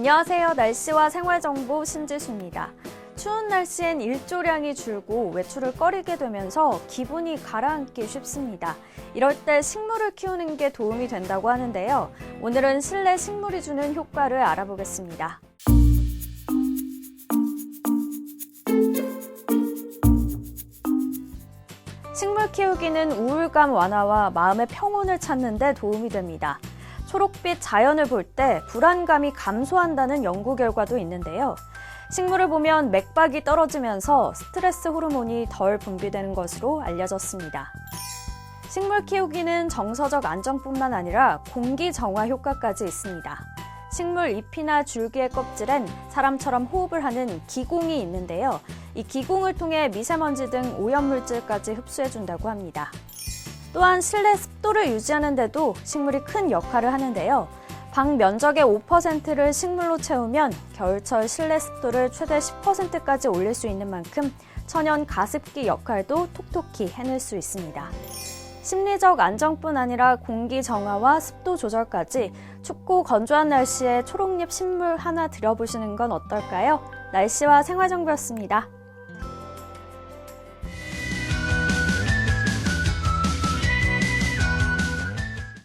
안녕하세요. 날씨와 생활정보 신지수입니다. 추운 날씨엔 일조량이 줄고 외출을 꺼리게 되면서 기분이 가라앉기 쉽습니다. 이럴 때 식물을 키우는 게 도움이 된다고 하는데요. 오늘은 실내 식물이 주는 효과를 알아보겠습니다. 식물 키우기는 우울감 완화와 마음의 평온을 찾는 데 도움이 됩니다. 초록빛 자연을 볼 때 불안감이 감소한다는 연구 결과도 있는데요. 식물을 보면 맥박이 떨어지면서 스트레스 호르몬이 덜 분비되는 것으로 알려졌습니다. 식물 키우기는 정서적 안정뿐만 아니라 공기 정화 효과까지 있습니다. 식물 잎이나 줄기의 껍질엔 사람처럼 호흡을 하는 기공이 있는데요. 이 기공을 통해 미세먼지 등 오염물질까지 흡수해준다고 합니다. 또한 실내 습도를 유지하는 데도 식물이 큰 역할을 하는데요. 방 면적의 5%를 식물로 채우면 겨울철 실내 습도를 최대 10%까지 올릴 수 있는 만큼 천연 가습기 역할도 톡톡히 해낼 수 있습니다. 심리적 안정뿐 아니라 공기 정화와 습도 조절까지 춥고 건조한 날씨에 초록잎 식물 하나 들여보시는 건 어떨까요? 날씨와 생활정보였습니다.